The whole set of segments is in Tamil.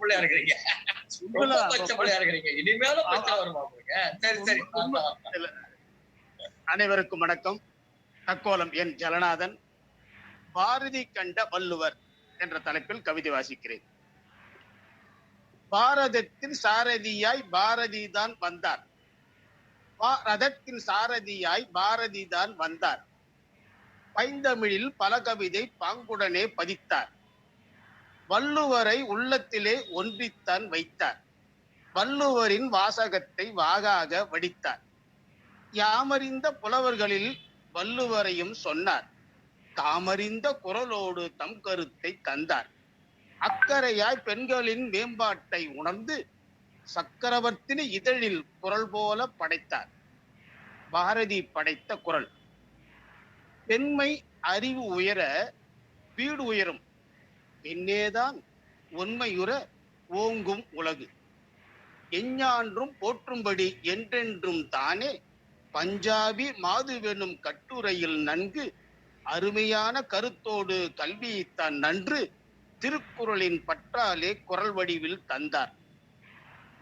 பிள்ளையா இருக்கிறீங்க. ரொம்ப உண்மைதான். பச்சை பிள்ளையா இருக்கிறீங்க. இனிமேலும் பச்சை வருமா உங்களுக்கு? சரி சரி. உண்மை- இல்ல. அனைவருக்கும் வணக்கம். தக்கோலம் என் ஜலநாதன் பாரதி கண்ட வள்ளுவர் என்ற தலைப்பில் கவிதை வாசிக்கிறேன். பாரதத்தின் சாரதியாய் பாரதி தான் வந்தார். ரதத்தின் சாரதியாய் பாரதி தான் வந்தார். பைந்தமிழில் பல கவிதை பாங்குடனே பதித்தார். வள்ளுவரை உள்ளத்திலே ஒன்றித்தான் வைத்தார். வள்ளுவரின் வாசகத்தை வாகாக வடித்தார். யாமறிந்த புலவர்களில் வள்ளுவரையும் சொன்னார். தாமறிந்த குரலோடு தம் கருத்தை தந்தார். அக்கறையாய் பெண்களின் மேம்பாட்டை உணர்ந்து சக்கரவர்த்தினி இதழில் குரல் போல படைத்தார். பாரதி படைத்த குரல். பெண்மை அறிவு உயர வீடு உயரும். என்னேதான் உண்மையுற ஓங்கும் உலகு. எஞ்ஞான்றும் போற்றும்படி என்றென்றும் தானே பஞ்சாபி மாதுவெனும் கட்டுரையில் நன்கு அருமையான கருத்தோடு கல்வியைத்தான் நன்று திருக்குறளின் பற்றாலே குரல் வடிவில் தந்தார்.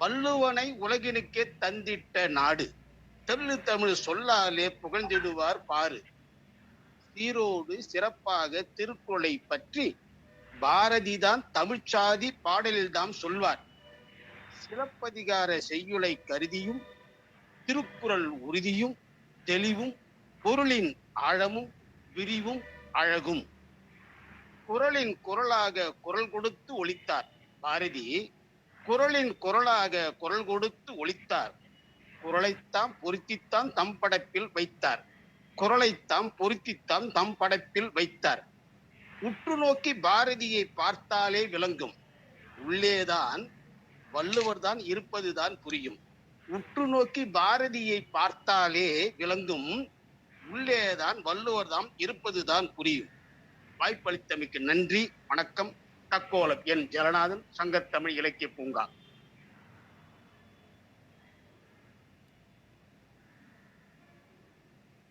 வள்ளுவனை உலகினுக்கே தந்திட்ட நாடு. தெள்ளு தமிழ் சொல்லாலே புகழ்ந்திடுவார் பாரு. சீரோடு சிறப்பாக திருக்குறளை பற்றி பாரதிதான் தமிழ்ச்சாதி பாடலில்தான் சொல்வார். சிலப்பதிகார செய்யுளை கருதியும் திருக்குறள் உறுதியும் தெளிவும் பொருளின் ஆழமும் விரிவும் அழகும். குரலின் குரலாக குரல் கொடுத்து ஒழித்தார். பாரதி குரலின் குரலாக குரல் கொடுத்து ஒழித்தார். குரலைத்தான் பொருத்தித்தான் தம் படைப்பில் வைத்தார். குரலைத்தான் பொருத்தித்தான் தம் படைப்பில் வைத்தார். உற்று நோக்கி பாரதியை பார்த்தாலே விளங்கும். உள்ளேதான் வள்ளுவர் தான் இருப்பதுதான் புரியும். உற்று நோக்கி பாரதியை பார்த்தாலே விளங்கும். உள்ளேதான் வள்ளுவர் தான் இருப்பதுதான் புரியும். வாய்ப்பளித்தமைக்கு நன்றி. வணக்கம். தக்கோலம் என் ஜலநாதன் சங்கத்தமிழ் இலக்கிய பூங்கா.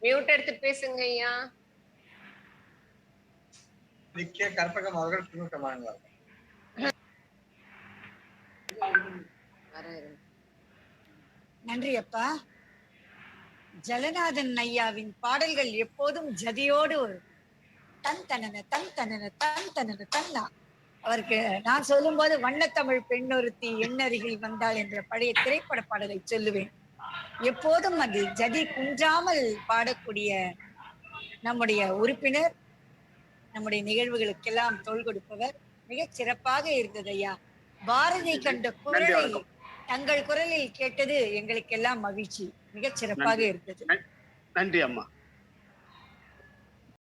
மியூட் எடுத்து பேசுங்க ஐயா. நிக்க கற்பகம் அவர்கள் பின்னூட்டமானார்கள் நன்றி அப்பா. ஜலநாதன் ஐயாவின் பாடல்கள் எப்போதும் ஜதியோடு ஒரு தன் தனன தன் தனன தன் தனன தன்னா அவருக்கு நான் சொல்லும்போது வண்ணத்தமிழ் பெண்ணொருத்தி எண்ணருகில் வந்தாள் என்ற பழைய திரைப்பட பாடலை சொல்லுவேன். எப்போதும் அது ஜதி குன்றாமல் பாடக்கூடிய நம்முடைய உறுப்பினர் நம்முடைய நிகழ்வுகளுக்கெல்லாம் தோள் கொடுப்பவர். மிகச் சிறப்பாக இருந்தது ஐயா. பாரதி கண்ட குரலை தங்கள் குரலில் கேட்டது எங்களுக்கெல்லாம் மகிழ்ச்சி. மிகச் சிறப்பாக. இருந்தது. நன்றி அம்மா.